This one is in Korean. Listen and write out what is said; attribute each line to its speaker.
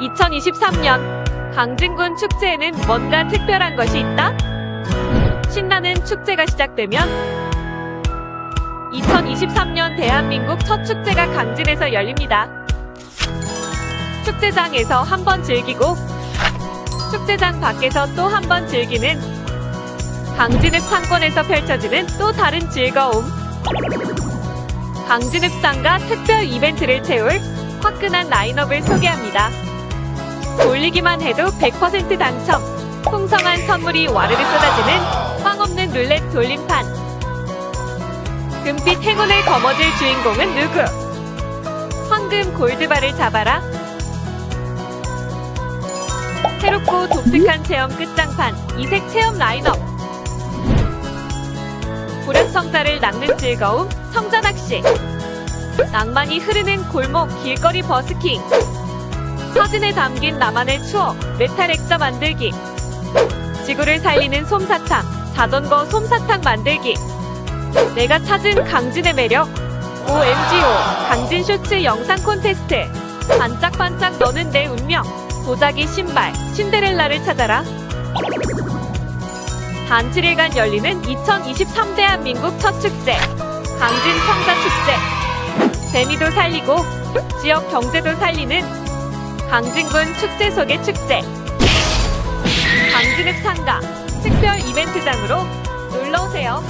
Speaker 1: 2023년 강진군 축제에는 뭔가 특별한 것이 있다? 신나는 축제가 시작되면 2023년 대한민국 첫 축제가 강진에서 열립니다. 축제장에서 한번 즐기고 축제장 밖에서 또 한번 즐기는 강진읍 상권에서 펼쳐지는 또 다른 즐거움. 강진읍 상가 특별 이벤트를 채울 화끈한 라인업을 소개합니다. 돌리기만 해도 100% 당첨. 풍성한 선물이 와르르 쏟아지는 황 없는 룰렛 돌림판. 금빛 행운을 거머쥘 주인공은 누구? 황금 골드바를 잡아라. 새롭고 독특한 체험 끝장판 이색 체험 라인업. 고려청자를 낚는 즐거움 청자 낚시. 낭만이 흐르는 골목 길거리 버스킹. 사진에 담긴 나만의 추억 메탈 액자 만들기. 지구를 살리는 솜사탕 자전거 솜사탕 만들기. 내가 찾은 강진의 매력. OMGO 강진 쇼츠 영상 콘테스트. 반짝반짝 너는 내 운명. 도자기 신발 신데렐라를 찾아라. 단 7일간 열리는 2023 대한민국 첫 축제. 강진 청자 축제. 재미도 살리고 지역 경제도 살리는 강진군 축제 속의 축제 강진읍 상가 특별 이벤트장으로 놀러오세요.